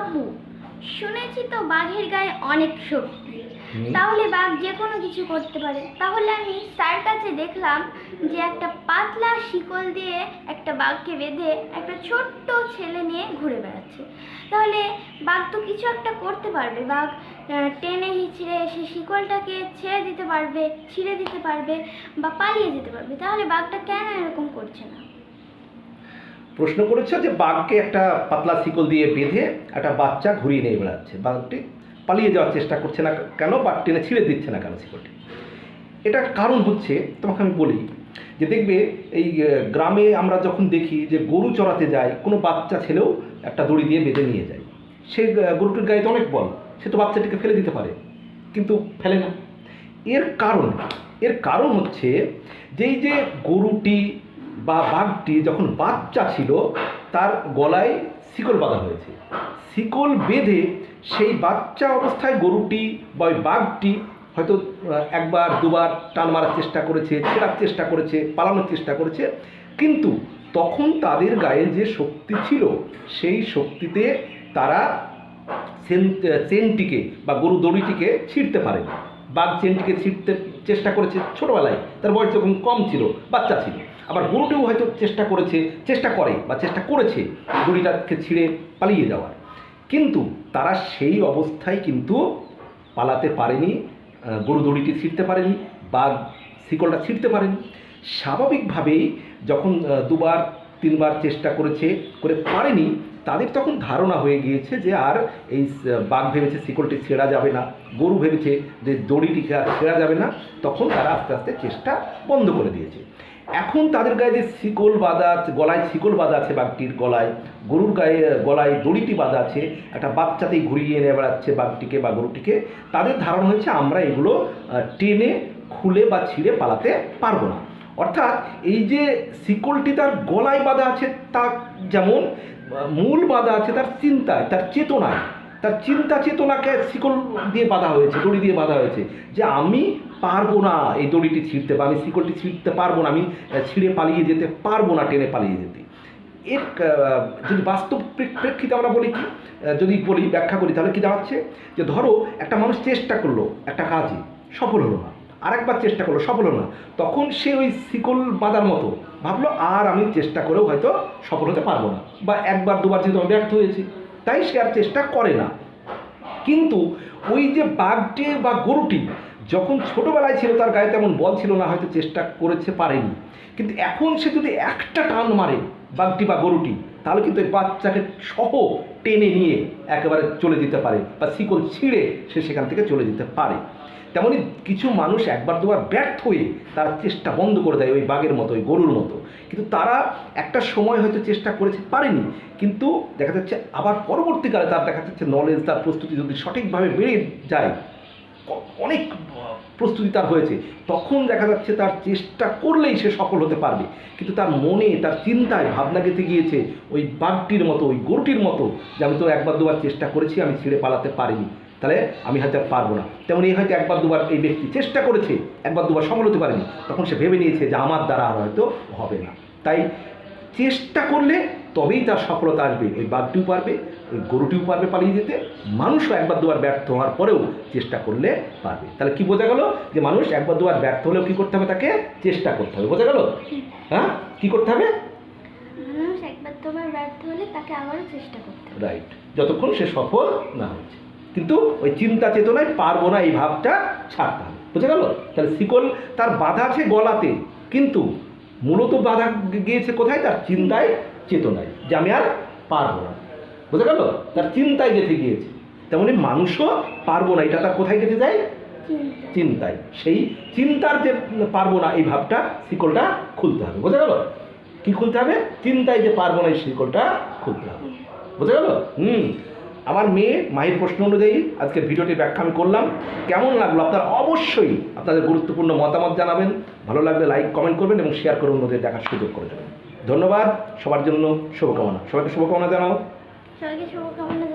আব্বু শুনেছি তো বাঘের গায়ে অনেক শক্তি। তাহলে বাঘ যে কোনো কিছু করতে পারে। তাহলে আমি স্যার কাছে দেখলাম যে একটা পাতলা শিকল দিয়ে একটা বাঘকে বেঁধে একটা ছোট্ট ছেলে নিয়ে ঘুরে বেড়াচ্ছে। তাহলে বাঘ তো কিছু একটা করতে পারবে। বাঘ টেনে হিচড়ে সে শিকলটাকে ছেড়ে দিতে পারবে ছিঁড়ে দিতে পারবে বা পালিয়ে যেতে পারবে। তাহলে বাঘটা কেন এরকম করছে না? প্রশ্ন করেছে যে বাঘকে একটা পাতলা শিকল দিয়ে বেঁধে একটা বাচ্চা ঘুরিয়ে নিয়ে বেড়াচ্ছে। বাঘটি পালিয়ে যাওয়ার চেষ্টা করছে না কেন বা টেনে ছিঁড়ে দিচ্ছে না কেন শিকলটি? এটার কারণ হচ্ছে, তোমাকে আমি বলি যে দেখবে এই গ্রামে আমরা যখন দেখি যে গরু চড়াতে যায়, কোনো বাচ্চা ছেলেও একটা দড়ি দিয়ে বেঁধে নিয়ে যায়। সে গরুটির গায়ে তো অনেক বল, সে তো বাচ্চাটিকে ফেলে দিতে পারে, কিন্তু ফেলে না। এর কারণ এর কারণ হচ্ছে যেই যে গরুটি বা বাঘটি যখন বাচ্চা ছিল, তার গলায় শিকল বাঁধা হয়েছে। শিকল বেঁধে সেই বাচ্চা অবস্থায় গরুটি বা ওই বাঘটি হয়তো একবার, দুবার টান মারার চেষ্টা করেছে, ছেঁড়ার চেষ্টা করেছে, পালানোর চেষ্টা করেছে। কিন্তু তখন তাদের গায়ে যে শক্তি ছিল, সেই শক্তিতে তারা চেন চেনটিকে বা গরু দড়িটিকে ছিঁড়তে পারে বাঘ চেনটিকে ছিঁড়তে চেষ্টা করেছে ছোটবেলায়। তার বয়স যখন কম ছিল, বাচ্চা ছিল। আবার গরুটিও হয়তো চেষ্টা করেছে, চেষ্টা করে বা চেষ্টা করেছে দড়িটাকে ছিঁড়ে পালিয়ে যাওয়ার। কিন্তু তারা সেই অবস্থায় কিন্তু পালাতে পারেনি গরু দড়িটি ছিঁড়তে পারেনি, বাঘ শিকলটা ছিঁড়তে পারেনি। স্বাভাবিকভাবেই যখন দুবার, তিনবার চেষ্টা করেছে, করে পারেনি, তাদের তখন ধারণা হয়ে গিয়েছে যে আর এই বাঘ ভেবেছে শিকলটি ছেঁড়া যাবে না, গরু ভেবেছে যে দড়িটিকে আর ছেঁড়া যাবে না, তখন তারা আস্তে আস্তে চেষ্টা বন্ধ করে দিয়েছে। এখন তাদের গায়ে যে শিকল বাঁধা আছে, গলায় শিকল বাঁধা আছে বাঘটির গলায়, গরুর গায়ে, গলায় দড়িটি বাঁধা আছে, একটা বাচ্চাতেই ঘুরিয়ে এনে বেড়াচ্ছে বাঘটিকে বা গরুটিকে, তাদের ধারণা হয়েছে আমরা এগুলো টেনে, খুলে বা ছিঁড়ে পালাতে পারব না। অর্থাৎ এই যে শিকলটি তার গলায় বাঁধা আছে, তা যেমন মূল বাঁধা আছে, তার চিন্তায়, তার চেতনায়, তার চিন্তা চেতনাকে শিকল দিয়ে বাঁধা হয়েছে, দড়ি দিয়ে বাঁধা হয়েছে, যে আমি পারব না। এই দড়িটি ছিঁড়তে বা আমি শিকলটি ছিঁড়তে পারব না। আমি ছিঁড়ে পালিয়ে যেতে পারব না টেনে পালিয়ে যেতে। এর যদি বাস্তব প্রেক- প্রেক্ষিতে আমরা বলি কি যদি বলি, ব্যাখ্যা করি, তাহলে কি দাঁড়াচ্ছে? যে ধরো, একটা মানুষ চেষ্টা করল একটা কাজে, সফল হলো না। আর একবার চেষ্টা করল, সফল হলো না। তখন সে ওই শিকল বাঁধার মতো ভাবলো, আর আমি চেষ্টা করেও হয়তো সফল হতে পারব না। বা একবার, দুবার যেহেতু আমি ব্যর্থ হয়েছি, তাই সে আর চেষ্টা করে না। কিন্তু ওই যে বাঘটি বা গরুটি যখন ছোটবেলায় ছিল তার গায়ে তেমন বল ছিল না, হয়তো চেষ্টা করেছে পারেনি। কিন্তু এখন সে যদি একটা টান মারে, বাঘটি বা গরুটি, তাহলে কিন্তু ওই বাচ্চাকে সহ টেনে নিয়ে একেবারে চলে যেতে পারে বা শিকল ছিঁড়ে সে সেখান থেকে চলে যেতে পারে। তেমনি কিছু মানুষ একবার দুবার ব্যর্থ হয়ে তারা চেষ্টা বন্ধ করে দেয় ওই বাঘের মতো, ওই গরুর মতো। কিন্তু তারা একটা সময় হয়তো চেষ্টা করেছে পারেনি, কিন্তু দেখা যাচ্ছে আবার পরবর্তীকালে তার দেখা যাচ্ছে নলেজ তার প্রস্তুতি যদি সঠিকভাবে বেড়ে যায় অনেক প্রস্তুতি তার হয়েছে। তখন দেখা যাচ্ছে তার চেষ্টা করলেই সে সফল হতে পারবে। কিন্তু তার মনে, তার চিন্তায়, ভাবনা গেঁথে গিয়েছে ওই বাঘটির মতো, ওই গরুটির মতো, যে আমি তো একবার দুবার চেষ্টা করেছি, আমি ছেড়ে পালাতে পারিনি। তাহলে আমি হয়তো আর পারব না। তেমন এই হয়তো একবার দুবার এই ব্যক্তি চেষ্টা করেছে, একবার দুবার সফল হতে পারেনি। তখন সে ভেবে নিয়েছে যে আমার দ্বারা আর হয়তো হবে না। তাই চেষ্টা করলে তবেই তার সফলতা আসবে। ওই বাঘটিও পারবে ওই গরুটিও পারবে পালিয়ে যেতে। মানুষও একবার দুবার ব্যর্থ হওয়ার পরেও চেষ্টা করলে পারবে। তাহলে কি বোঝা গেল যে মানুষ একবার দুবার ব্যর্থ হলেও কি করতে হবে তাকে? চেষ্টা করতে হবে। বোঝা গেল? হ্যাঁ? কি করতে হবে? রাইট যতক্ষণ সে সফল না হচ্ছে কিন্তু ওই চিন্তা চেতনায় পারব না এই ভাবটা ছাড়তে হবে। বুঝে গেল? তাহলে শিকল তার বাধা আছে গলাতে। কিন্তু মূলত বাধা গিয়েছে কোথায়? তার চিন্তায় চেতনায় যে আমি আর পারব না। বুঝতে গেল? তার চিন্তায় গেঁথে গিয়েছে। তেমনি মাংস পারব না এটা তার কোথায় গেঁথে যায়? চিন্তায়। সেই চিন্তার যে পারব না এই ভাবটা শিকলটা খুলতে হবে। বোঝা গেল? কি খুলতে হবে? চিন্তায় যে পারব না এই শিকলটা খুলতে হবে। বোঝা গেল? হুম। আমার মেয়ে মায়ের প্রশ্ন অনুযায়ী আজকে ভিডিওটি ব্যাখ্যা আমি করলাম। কেমন লাগল? আপনারা অবশ্যই আপনাদের গুরুত্বপূর্ণ মতামত জানাবেন। ভালো লাগলে লাইক, কমেন্ট করবেন এবং শেয়ার করে অন্যদের দেখার সুযোগ করে দেবেন। ধন্যবাদ, সবার জন্য শুভকামনা। সবাইকে শুভকামনা জানাও। সবাইকে শুভকামনা